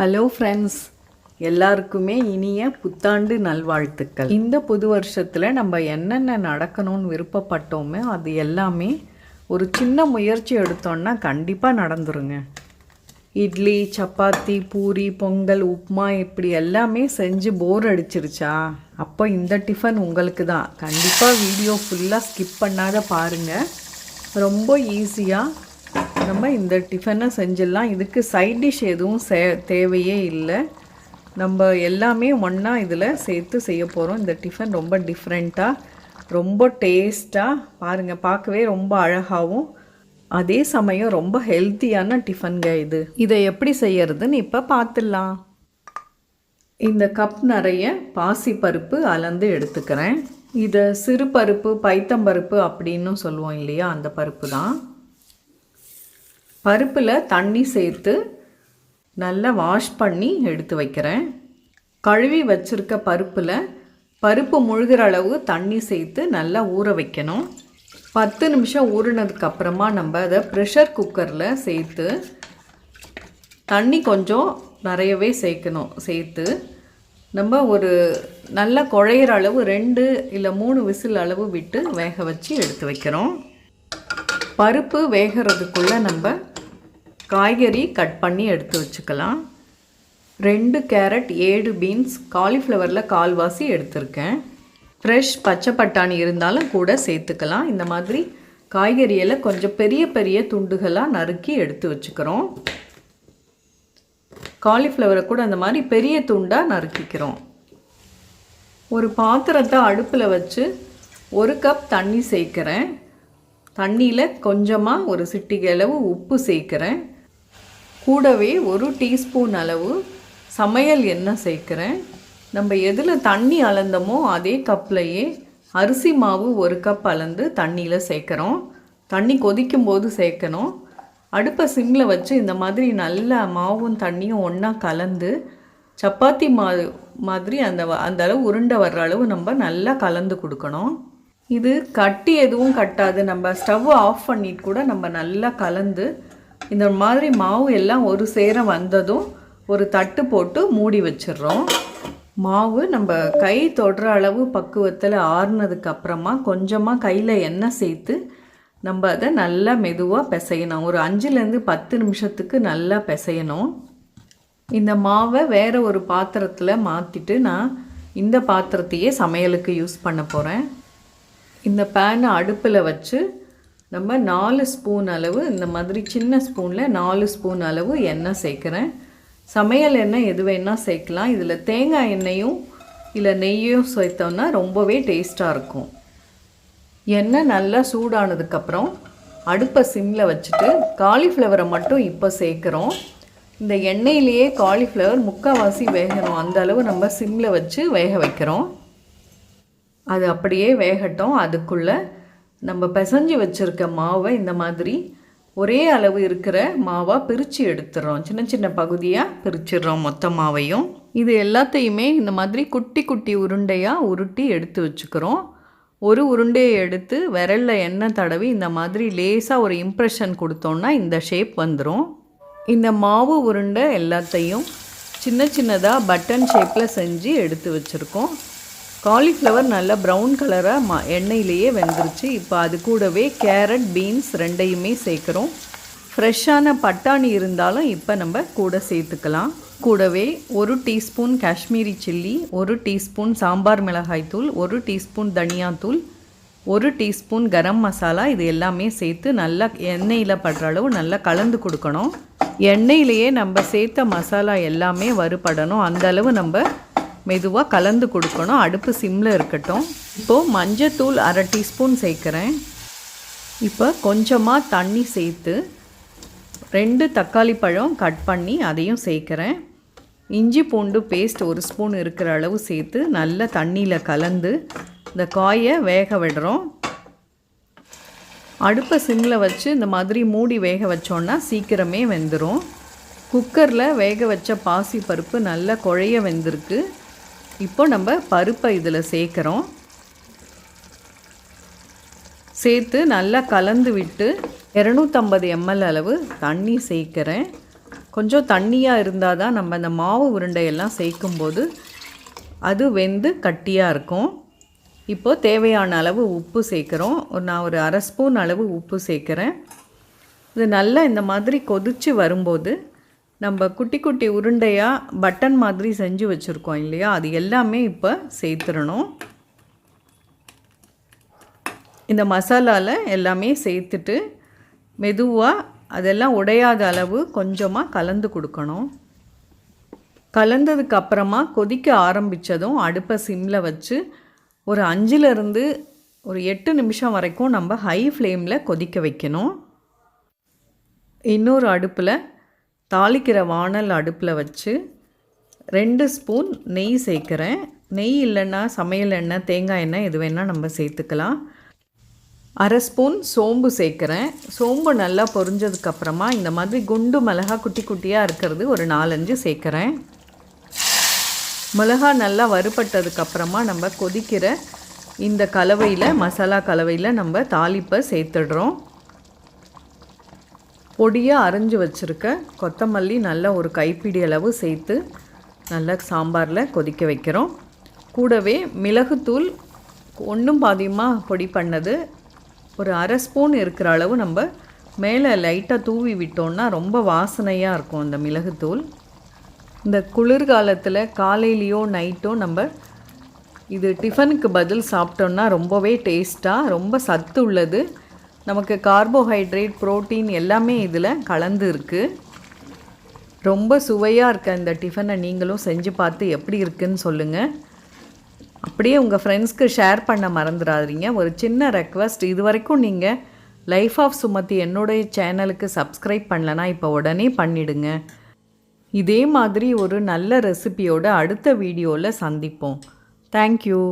Hello friends எல்லாருக்குமே இனிய புத்தாண்டு நல்வாழ்த்துக்கள். இந்த புது வருஷத்தில் நம்ம என்னென்ன நடக்கணும்னு விருப்பப்பட்டோமோ அது எல்லாமே ஒரு சின்ன முயற்சி எடுத்தோன்னா கண்டிப்பாக நடந்துருங்க. இட்லி சப்பாத்தி பூரி பொங்கல் உப்புமா இப்படி எல்லாமே செஞ்சு போர் அடிச்சிருச்சா? அப்போ இந்த டிஃபன் உங்களுக்கு தான். கண்டிப்பாக வீடியோ ஃபுல்லாக ஸ்கிப் பண்ணாத பாருங்கள் ரொம்ப ஈஸியாக நம்ம இந்த டிஃபனை செஞ்சிடலாம். இதுக்கு சைட் டிஷ் எதுவும் சே தேவையே இல்லை. நம்ம எல்லாமே ஒன்றா இதில் சேர்த்து செய்ய போகிறோம் இந்த டிஃபன் ரொம்ப டிஃப்ரெண்ட்டாக ரொம்ப டேஸ்ட்டாக பாருங்கள் பார்க்கவே ரொம்ப அழகாகவும் அதே சமயம் ரொம்ப ஹெல்த்தியான டிஃபன்க இது. இதை எப்படி செய்யறதுன்னு இப்போ பார்த்துடலாம். இந்த கப் நிறைய பாசி பருப்பு அளந்து எடுத்துக்கிறேன். இதை சிறு பருப்பு பைத்தம்பருப்பு அப்படின்னு சொல்லுவோம் இல்லையா அந்த பருப்பு தான். பருப்பில் தண்ணி சேர்த்து நல்லா வாஷ் பண்ணி எடுத்து வைக்கிறேன். கழுவி வச்சுருக்க பருப்பில் பருப்பு முழுகிற அளவு தண்ணி சேர்த்து நல்லா ஊற வைக்கணும். பத்து நிமிஷம் ஊறினதுக்கப்புறமா நம்ம அதை ப்ரெஷர் குக்கரில் சேர்த்து தண்ணி கொஞ்சம் நிறையவே சேர்க்கணும். சேர்த்து நம்ம ஒரு நல்லா குழையிற அளவு ரெண்டு இல்லை மூணு விசில் அளவு விட்டு வேக வச்சு எடுத்து வைக்கிறோம். பருப்பு வேகிறதுக்குள்ளே நம்ம காய்கறி கட் பண்ணி எடுத்து வச்சுக்கலாம். ரெண்டு கேரட் ஏழு பீன்ஸ் காலிஃப்ளவரில் கால்வாசி எடுத்திருக்கேன். ஃப்ரெஷ் பச்சை பட்டாணி இருந்தாலும் கூட சேர்த்துக்கலாம். இந்த மாதிரி காய்கறியில் கொஞ்சம் பெரிய பெரிய துண்டுகளாக நறுக்கி எடுத்து வச்சுக்கிறோம். காலிஃப்ளவரை கூட அந்த மாதிரி பெரிய துண்டாக நறுக்கிக்கிறோம். ஒரு பாத்திரத்தை அடுப்பில் வச்சு ஒரு கப் தண்ணி சேர்க்குறேன். தண்ணியில் கொஞ்சமாக ஒரு சிட்டிகளவு உப்பு சேர்க்குறேன். கூடவே ஒரு டீஸ்பூன் அளவு சமையல் எண்ணெய் சேர்க்குறேன். நம்ம எதில் தண்ணி அளந்தமோ அதே கப்லையே அரிசி மாவு ஒரு கப் அளந்து தண்ணியில் சேர்க்குறோம். தண்ணி கொதிக்கும் போது சேர்க்கணும். அடுப்பை சிம்மில் வச்சு இந்த மாதிரி நல்ல மாவும் தண்ணியும் ஒன்றா கலந்து சப்பாத்தி மா மாதிரி அந்த வ- அந்த அளவு உருண்டை வர்ற அளவு நம்ம நல்லா கலந்து கொடுக்கணும். இது கட்டி எதுவும் கட்டாது. நம்ம ஸ்டவ் ஆஃப் பண்ணிட்டு கூட நம்ம நல்லா கலந்து இந்த மாதிரி மாவு எல்லாம் ஒரு சேர வந்ததும் ஒரு தட்டு போட்டு மூடி வச்சிடுறோம். மாவு நம்ம கை தொடுற அளவு பக்குவத்தில் ஆறுனதுக்கு அப்புறமா கொஞ்சமாக கையில் எண்ணெய் சேர்த்து நம்ம அதை நல்லா மெதுவாக பிசையணும். ஒரு அஞ்சுலேருந்து பத்து நிமிஷத்துக்கு நல்லா பிசையணும். இந்த மாவை வேறு ஒரு பாத்திரத்தில் மாற்றிட்டு நான் இந்த பாத்திரத்தையே சமையலுக்கு யூஸ் பண்ண போகிறேன் இந்த பேனை அடுப்பில் வச்சு நம்ம நாலு ஸ்பூன் அளவு இந்த மாதிரி சின்ன ஸ்பூனில் நாலு ஸ்பூன் அளவு எண்ணெய் சேர்க்குறேன். சமையல் எண்ணெய் எது வேணால் சேர்க்கலாம். இதில் தேங்காய் எண்ணெயும் இல்லை நெய்யும் சேர்த்தோம்னா ரொம்பவே டேஸ்ட்டாக இருக்கும். எண்ணெய் நல்லா சூடானதுக்கப்புறம் அடுப்பை சிம்மில் வச்சுட்டு காலிஃப்ளவரை மட்டும் இப்போ சேர்க்குறோம். இந்த எண்ணெயிலேயே காலிஃப்ளவர் முக்கால்வாசி வேகணும். அந்த அளவு நம்ம சிம்மில் வச்சு வேக வைக்கிறோம். அது அப்படியே வேகட்டும். அதுக்குள்ளே நம்ம பிசைஞ்சு வச்சுருக்க மாவை இந்த மாதிரி ஒரே அளவு இருக்கிற மாவாக பிரித்து எடுத்துடுறோம் சின்ன சின்ன பகுதியாக பிரிச்சிடுறோம் மொத்த மாவையும். இது எல்லாத்தையுமே இந்த மாதிரி குட்டி குட்டி உருண்டையாக உருட்டி எடுத்து வச்சுக்கிறோம். ஒரு உருண்டையை எடுத்து விரலில் எண்ணெய் தடவி இந்த மாதிரி லேசாக ஒரு இம்ப்ரெஷன் கொடுத்தோன்னா இந்த ஷேப் வந்துடும் இந்த மாவு உருண்டை எல்லாத்தையும் சின்ன சின்னதாக பட்டன் ஷேப்பில் செஞ்சு எடுத்து வச்சுருக்கோம். காலிஃப்ளவர் நல்லா ப்ரௌன் கலராக மா எண்ணெயிலேயே வெந்துருச்சு. இப்போ அது கூடவே கேரட் பீன்ஸ் ரெண்டையுமே சேர்க்குறோம். ஃப்ரெஷ்ஷான பட்டாணி இருந்தாலும் இப்போ நம்ம கூட சேர்த்துக்கலாம். கூடவே ஒரு டீஸ்பூன் காஷ்மீரி சில்லி ஒரு டீஸ்பூன் சாம்பார் மிளகாய் தூள் ஒரு டீஸ்பூன் தனியாத்தூள் ஒரு டீஸ்பூன் கரம் மசாலா இது எல்லாமே சேர்த்து நல்லா எண்ணெயில் படுற அளவு நல்லா கலந்து கொடுக்கணும். எண்ணெயிலேயே நம்ம சேர்த்த மசாலா எல்லாமே வறுபடணும். அந்த அளவு நம்ம மெதுவாக கலந்து கொடுக்கணும். அடுப்பு சிம்மில் இருக்கட்டும். இப்போது மஞ்சத்தூள் அரை டீஸ்பூன் சேர்க்குறேன். இப்போ கொஞ்சமாக தண்ணி சேர்த்து ரெண்டு தக்காளி பழம் கட் பண்ணி அதையும் சேர்க்குறேன். இஞ்சி பூண்டு பேஸ்ட் ஒரு ஸ்பூன் இருக்கிற அளவு சேர்த்து நல்லா தண்ணியில் கலந்து இந்த காயை வேக விடுறோம். அடுப்பை சிம்மில் வச்சு இந்த மாதிரி மூடி வேக வச்சோன்னா சீக்கிரமே வெந்துடும் குக்கரில் வேக வச்ச பாசி பருப்பு நல்லா குழைய வெந்திருக்கு. இப்போ நம்ம பருப்பை இதில் சேர்க்குறோம். சேர்த்து நல்லா கலந்து விட்டு இரநூத்தம்பது எம்எல் அளவு தண்ணி சேர்க்குறேன். கொஞ்சம் தண்ணியாக இருந்தால் தான் நம்ம இந்த மாவு உருண்டையெல்லாம் சேர்க்கும்போது அது வெந்து கட்டியாக இருக்கும். இப்போது தேவையான அளவு உப்பு சேர்க்குறோம். ஒரு நான் ஒரு அரை ஸ்பூன் அளவு உப்பு சேர்க்குறேன். இது நல்லா இந்த மாதிரி கொதித்து வரும்போது நம்ம குட்டி குட்டி உருண்டையாக பட்டன் மாதிரி செஞ்சு வச்சுருக்கோம் இல்லையா? அது எல்லாமே இப்போ சேர்த்துடணும். இந்த மசாலாவில் எல்லாமே சேர்த்துட்டு மெதுவாக அதெல்லாம் உடையாத அளவு கொஞ்சமாக கலந்து கொடுக்கணும். கலந்ததுக்கு அப்புறமா கொதிக்க ஆரம்பித்ததும் அடுப்பை சிம்மில் வச்சு ஒரு அஞ்சுலேருந்து ஒரு எட்டு நிமிஷம் வரைக்கும் நம்ம ஹை ஃப்ளேமில் கொதிக்க வைக்கணும். இன்னொரு அடுப்பில் தாளிக்கிற வானல் அடுப்பில் வச்சு ரெண்டு ஸ்பூன் நெய் சேர்க்குறேன். நெய் இல்லைன்னா சமையல் எண்ணெய் தேங்காய் எண்ணெய் எது வேணால் நம்ம சேர்த்துக்கலாம். அரை ஸ்பூன் சோம்பு சேர்க்குறேன். சோம்பு நல்லா பொரிஞ்சதுக்கப்புறமா இந்த மாதிரி குண்டு மிளகா குட்டி குட்டியாக இருக்கிறது ஒரு நாலஞ்சு சேர்க்குறேன். மிளகா நல்லா வறுபட்டதுக்கப்புறமா நம்ம கொதிக்கிற இந்த கலவையில் மசாலா கலவையில் நம்ம தாளிப்பை சேர்த்துடுறோம். பொடியாக அரைஞ்சி வச்சுருக்க கொத்தமல்லி நல்லா ஒரு கைப்பிடி அளவு சேர்த்து நல்லா சாம்பாரில் கொதிக்க வைக்கிறோம். கூடவே மிளகுத்தூள் ஒன்றும் பாதியமாக பொடி பண்ணது ஒரு அரை ஸ்பூன் இருக்கிற அளவு நம்ம மேலே லைட்டாக தூவி விட்டோம்னா ரொம்ப வாசனையாக இருக்கும் அந்த மிளகுத்தூள். இந்த குளிர்காலத்தில் காலையிலையோ நைட்டோ நம்ம இது டிஃபனுக்கு பதில் சாப்பிட்டோன்னா ரொம்பவே டேஸ்ட்டாக ரொம்ப சத்து உள்ளது. நமக்கு கார்போஹைட்ரேட் ப்ரோட்டீன் எல்லாமே இதில் கலந்து இருக்குது ரொம்ப சுவையாக இருக்க இந்த டிஃபனை நீங்களும் செஞ்சு பார்த்து எப்படி இருக்குன்னு சொல்லுங்கள் அப்படியே உங்கள் ஃப்ரெண்ட்ஸ்க்கு ஷேர் பண்ண மறந்துடாதீங்க ஒரு சின்ன ரெக்வஸ்ட் இது வரைக்கும் நீங்கள் லைஃப் ஆஃப் சுமதி என்னுடைய சேனலுக்கு சப்ஸ்கிரைப் பண்ணலனா இப்போ உடனே பண்ணிடுங்க. இதே மாதிரி ஒரு நல்ல ரெசிபியோட அடுத்த வீடியோவில் சந்திப்போம். தேங்க்யூ